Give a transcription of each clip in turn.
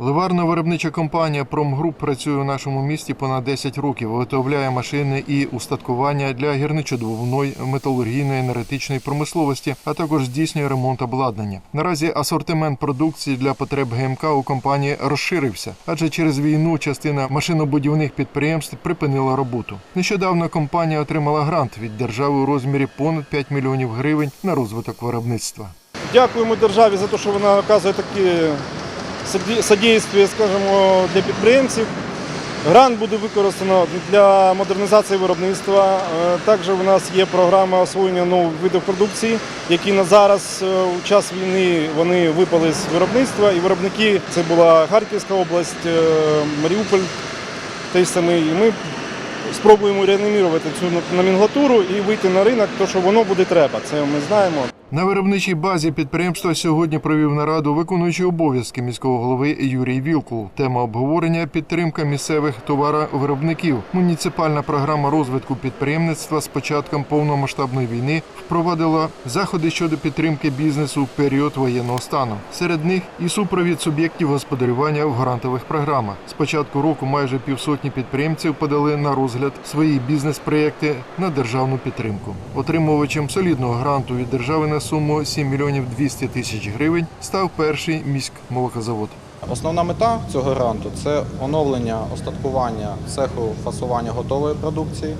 Ливарно-виробнича компанія Промгруп працює у нашому місті понад 10 років. Виготовляє машини і устаткування для гірничодобувної, металургійної, енергетичної промисловості, а також здійснює ремонт обладнання. Наразі асортимент продукції для потреб ГМК у компанії розширився, адже через війну частина машинобудівних підприємств припинила роботу. Нещодавно компанія отримала грант від держави у розмірі понад 5 мільйонів гривень на розвиток виробництва. Дякуємо державі за те, що вона оказує такі содействие, скажімо, для підприємців. Грант буде використано для модернізації виробництва. Е, Також у нас є програма освоєння нових видів продукції, які на зараз е, у час війни вони випали з виробництва. І виробники це була Харківська область, е, Маріуполь той самий. І ми спробуємо реанімувати цю номенклатуру і вийти на ринок, то що воно буде треба. Це ми знаємо. На виробничій базі підприємства сьогодні провів нараду виконуючий обов'язки міського голови Юрій Вілкул. Тема обговорення підтримка місцевих товаровиробників. Муніципальна програма розвитку підприємництва з початком повномасштабної війни впровадила заходи щодо підтримки бізнесу в період воєнного стану. Серед них і супровід суб'єктів господарювання в грантових програмах. З початку року майже півсотні підприємців подали на розгляд свої бізнес-проєкти на державну підтримку. Отримувачем солідного гранту від держави на суму 7 мільйонів 200 тисяч гривень став перший міськмолокозавод. Основна мета цього гранту це оновлення остаткування цеху фасування готової продукції.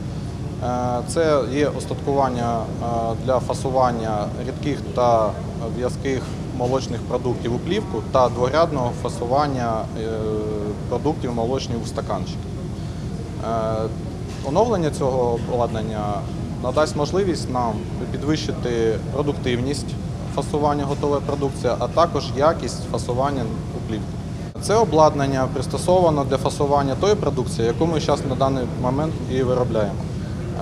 Е, Це є остаткування е, для фасування рідких та в'язких молочних продуктів у плівку та дворядного фасування е, продуктів молочних у стаканчики. Оновлення цього обладнання надасть можливість нам підвищити продуктивність фасування готової продукції, а також якість фасування у плівку. Це обладнання пристосовано для фасування тої продукції, яку ми зараз на даний момент і виробляємо.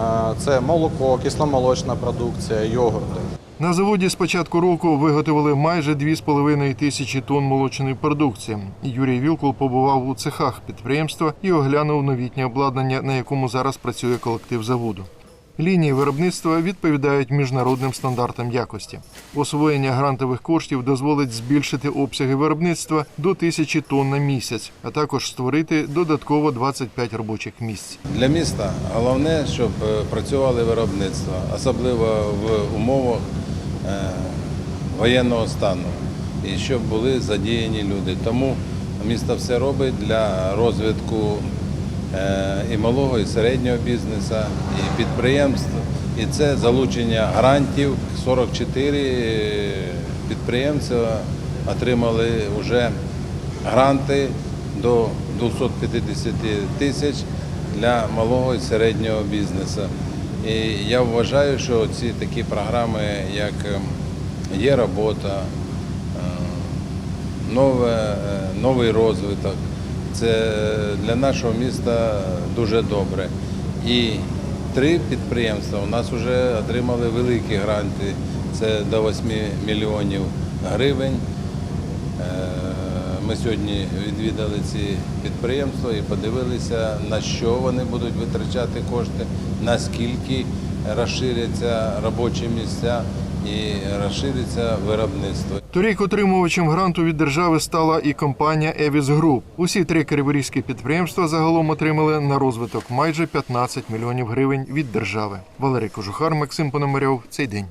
Е, Це молоко, кисломолочна продукція, йогурти. На заводі з початку року виготовили майже 2,5 тисячі тонн молочної продукції. Юрій Вілкул побував у цехах підприємства і оглянув новітнє обладнання, на якому зараз працює колектив заводу. Лінії виробництва відповідають міжнародним стандартам якості. Освоєння грантових коштів дозволить збільшити обсяги виробництва до тисячі тонн на місяць, а також створити додатково 25 робочих місць. Для міста головне, щоб е, працювали виробництва, особливо в умовах е, воєнного стану, і щоб були задіяні люди. Тому місто все робить для розвитку і малого, і середнього бізнесу, і підприємств. І це залучення грантів. 44 підприємця отримали вже гранти до 250 тисяч для малого і середнього бізнесу. І я вважаю, що ці такі програми, як е, є робота, е, нове, е, новий розвиток, це для нашого міста дуже добре. І три підприємства у нас вже отримали великі гранти, це до 8 мільйонів гривень. Е, Ми сьогодні відвідали ці підприємства і подивилися, на що вони будуть витрачати кошти, наскільки розширяться робочі місця і розшириться виробництво. Торік отримувачем гранту від держави стала і компанія Евіс Груп. Усі три криворізькі підприємства загалом отримали на розвиток майже 15 мільйонів гривень від держави. Валерій Кожухар, Максим Пономарьов. Цей день.